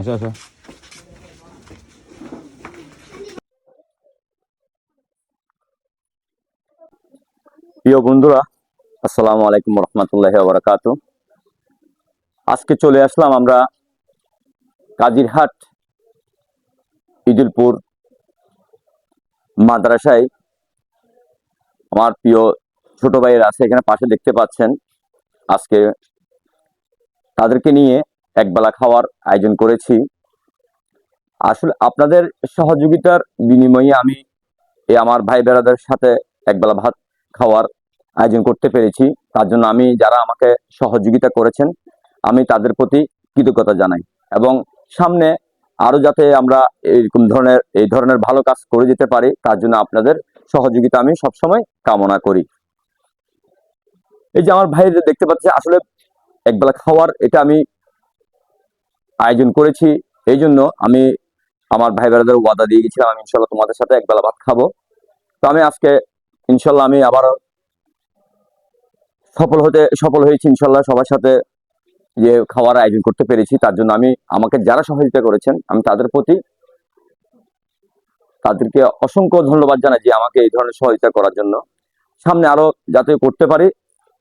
আসো প্রিয় বন্ধুরা, আসসালামু আলাইকুম রহমতুল্লাহ বারাকাতু আজকে চলে আসলাম আমরা কাজিরহাট ইদুলপুর মাদ্রাসায়। আমার প্রিয় ছোট ভাইয়ের আছে এখানে পাশে দেখতে পাচ্ছেন। আজকে তাদেরকে নিয়ে একবেলা খাওয়ার আয়োজন করেছি। আসলে আপনাদের সহযোগিতার বিনিময়ে আমি এই আমার ভাই বেড়াদের সাথে একবেলা ভাত খাওয়ার আয়োজন করতে পেরেছি। তার জন্য আমি, যারা আমাকে সহযোগিতা করেছেন, আমি তাদের প্রতি কৃতজ্ঞতা জানাই এবং সামনে আরও যাতে আমরা এরকম ধরনের, এই ধরনের ভালো কাজ করে যেতে পারি, তার জন্য আপনাদের সহযোগিতা আমি সবসময় কামনা করি। এই যে আমার ভাইদের দেখতে পাচ্ছি, আসলে একবেলা খাওয়ার, এটা আমি আয়োজন করেছি। এই জন্য আমি আমার ভাই বেড়াদের ওয়াদা দিয়ে গেছিলাম, আমি ইনশাল্লাহ তোমাদের সাথে একবেলা ভাত খাব। তো আমি আজকে ইনশাল্লাহ আমি আবার সফল হতে, সফল হয়েছি ইনশাল্লাহ সবার সাথে যে খাওয়ার আয়োজন করতে পেরেছি। তার জন্য আমি, আমাকে যারা সহযোগিতা করেছেন, আমি তাদের প্রতি তাদেরকে অসংখ্য ধন্যবাদ জানাই যে আমাকে এই ধরনের সহযোগিতা করার জন্য। সামনে আরও যাতে করতে পারি,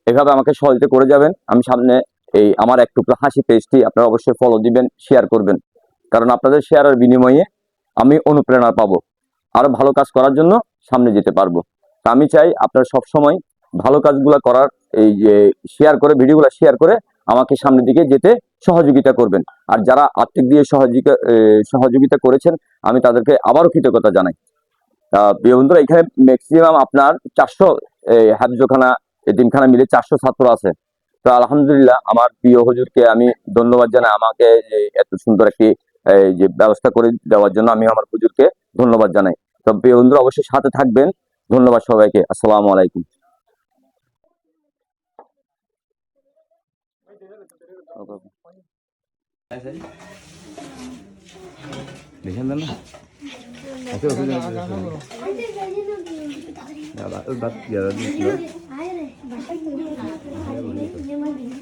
এভাবে আমাকে সহযোগিতা করে যাবেন। আমি সামনে এই আমার এক টুকরো হাসি পেজটি আপনারা অবশ্যই ফলো দিবেন শেয়ার করবেন। কারণ আপনাদের শেয়ারের বিনিময়ে আমি অনুপ্রেরণা পাবো। আরও ভালো কাজ করার জন্য সামনে যেতে পারব। তা আমি চাই আপনারা সব সময় ভালো কাজগুলো করার, এই যে শেয়ার করে, ভিডিওগুলো শেয়ার করে আমাকে সামনের দিকে যেতে সহযোগিতা করবেন। আর যারা আর্থিক দিয়ে সহযোগিতা সহযোগিতা করেছেন, আমি তাদেরকে আবারও কৃতজ্ঞতা জানাই। বন্ধুরা, এখানে ম্যাক্সিমাম আপনার চারশো হাফজোখানা এতিমখানা মিলে চারশো ছাত্র আছে। তো আলহামদুলিল্লাহ আমার প্রিয় হুজুরকে আমি ধন্যবাদ জানাই আমাকে এত সুন্দর একটি যে ব্যবস্থা করে দেওয়ার জন্য আমি আমার হুজুরকে ধন্যবাদ জানাই। তো প্রিয় বন্ধুরা, অবশ্যই সাথে থাকবেন। ধন্যবাদ সবাইকে। আসসালামু আলাইকুম। না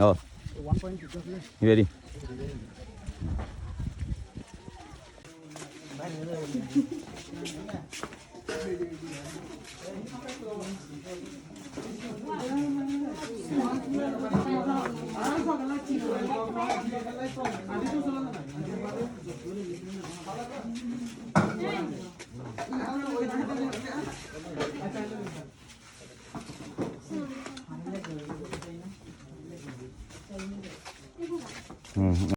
ও ভেরি আরে সকালে কি করে আরে তো চলে না Mm-hmm.